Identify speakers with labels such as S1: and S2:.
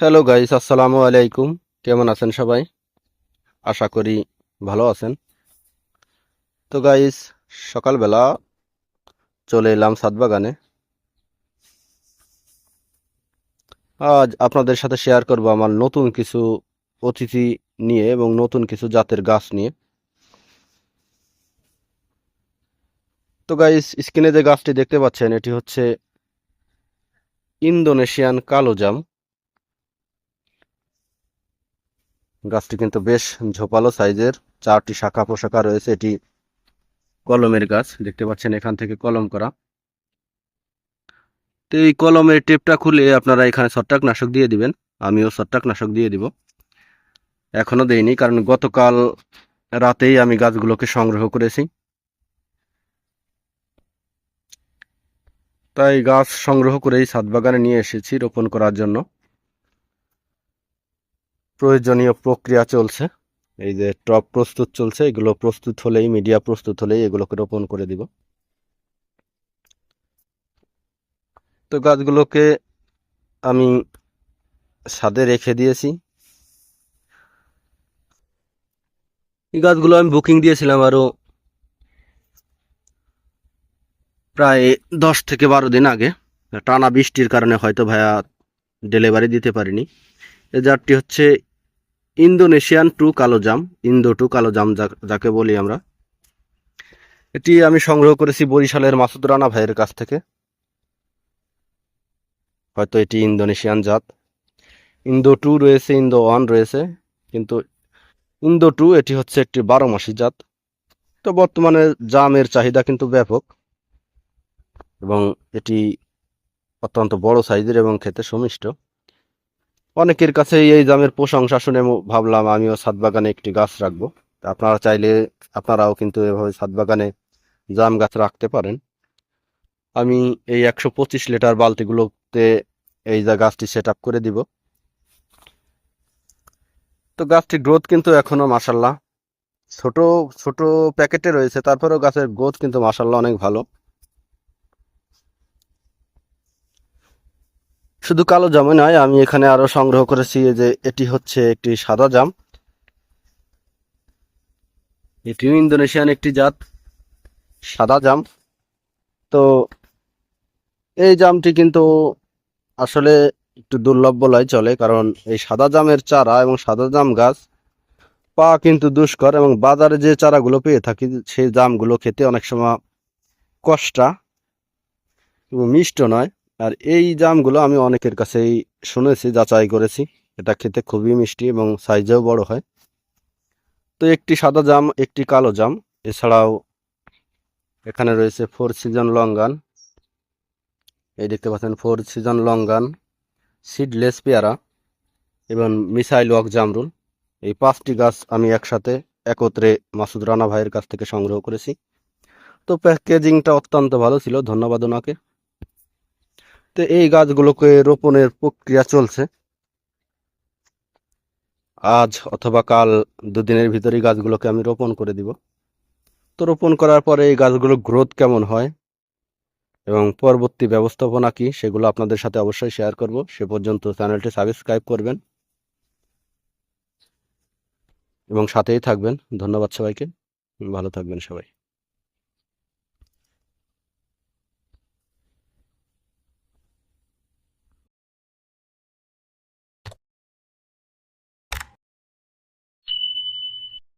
S1: Hello guys আসসালামু আলাইকুম কেমন আছেন সবাই? আশা করি ভালো আছেন। তো গাইস সকালবেলা চলে এলাম ছাদ বাগানে। আজ আপনাদের সাথে শেয়ার করব আমার নতুন কিছু অতিথি নিয়ে এবং নতুন কিছু জাতের গাছ নিয়ে। তো গাইস স্ক্রিনে যে গাছটি দেখতে পাচ্ছেন, এটি হচ্ছে ইন্দোনেশিয়ান কালো জাম গাছটি কিন্তু বেশ ঝোপালো সাইজের। চারটি শাখা পোশাকা রয়েছে, এটি কলমের গাছ। দেখতে পাচ্ছেন এখান থেকে কলম করা। তো এই কলমের টেপটা খুলে আপনারা এখানে ছত্রাকনাশক দিয়ে দিবেন। আমিও ছত্রাকনাশক দিয়ে দিব। এখনও দেইনি, কারণ গতকাল রাতেই আমি গাছগুলোকে সংগ্রহ করেছি। তাই গাছ সংগ্রহ করেই ছাদ বাগানে নিয়ে এসেছি রোপণ করার জন্য। প্রয়োজনীয় প্রক্রিয়া চলছে। এই যে টপ প্রস্তুত চলছে, এগুলো প্রস্তুত হলেই, মিডিয়া প্রস্তুত হলেই এগুলোকে রোপণ করে দিব। তো গাছগুলোকে আমি ছাদে রেখে দিয়েছি। এই গাছগুলো আমি বুকিং দিয়েছিলাম আরও প্রায় দশ থেকে বারো দিন আগে। টানা বৃষ্টির কারণে হয়তো ভাইয়া ডেলিভারি দিতে পারিনি। এই জাতটি হচ্ছে ইন্দোনেশিয়ান টু কালো জাম, ইন্দো টু কালো জাম যাকে বলি আমরা। এটি আমি সংগ্রহ করেছি বরিশালের মাসুদ রানা ভাইয়ের কাছ থেকে। হয়তো এটি ইন্দোনেশিয়ান জাত। ইন্দো টু রয়েছে, ইন্দো ওয়ান রয়েছে, কিন্তু ইন্দো টু, এটি হচ্ছে একটি বারো মাসি জাত। তো বর্তমানে জামের চাহিদা কিন্তু ব্যাপক এবং এটি অত্যন্ত বড় সাইজের এবং খেতে সুমিষ্ট। অনেকের কাছে এই জামের প্রশংসা শুনে ভাবলাম আমিও ছাদ বাগানে একটি গাছ রাখব। আপনারা চাইলে আপনারাও কিন্তু এভাবে ছাদ বাগানে জাম গাছ রাখতে পারেন। আমি এই একশো পঁচিশ লিটার বালতিগুলোতে এই যা গাছটি সেট আপ করে দিব। তো গাছটি গ্রোথ কিন্তু এখনও মাসাল্লাহ ছোট ছোট প্যাকেটে রয়েছে, তারপরেও গাছের গ্রোথ কিন্তু মাসাল্লাহ অনেক ভালো। শুধু কালো জামে নয়, আমি এখানে আরও সংগ্রহ করেছি যে এটি হচ্ছে একটি সাদা জাম। এটিও ইন্দোনেশিয়ান একটি জাত, সাদা জাম। তো এই জামটি কিন্তু আসলে একটু দুর্লভ বলাই চলে, কারণ এই সাদা জামের চারা এবং সাদা জাম গাছ পাওয়া কিন্তু দুষ্কর এবং বাজারে যে চারাগুলো পেয়ে থাকি, সেই জামগুলো খেতে অনেক সময় কষ্টা এবং মিষ্ট নয়। আর এই জামগুলো আমি অনেকের কাছেই শুনেছি, যাচাই করেছি। এটা খেতে খুবই মিষ্টি এবং সাইজেও বড় হয়। তো একটি সাদা জাম, একটি কালো জাম। এছাড়াও এখানে রয়েছে ফোর সিজন লঙ্গান এই দেখতে পাচ্ছেন ফোর সিজন লঙ্গান সিডলেস পেয়ারা এবং মিসাইল ওয়াক জামরুল। এই পাঁচটি গাছ আমি একসাথে একত্রে মাসুদ রানা ভাইয়ের কাছ থেকে সংগ্রহ করেছি। তো প্যাকেজিংটা অত্যন্ত ভালো ছিল। ধন্যবাদ ওনাকে। তো এই গাছগুলোকে রোপণের প্রক্রিয়া চলছে। আজ অথবা কাল দুদিনের ভিতরেই গাছগুলোকে আমি রোপণ করে দিব। তো রোপণ করার পরে এই গাছগুলো গ্রোথ কেমন হয় এবং পরবর্তী ব্যবস্থাপনা কি সেগুলো আপনাদের সাথে অবশ্যই শেয়ার করব। সে পর্যন্ত চ্যানেলটি সাবস্ক্রাইব করবেন এবং সাথেই থাকবেন। ধন্যবাদ সবাইকে। ভালো থাকবেন সবাই।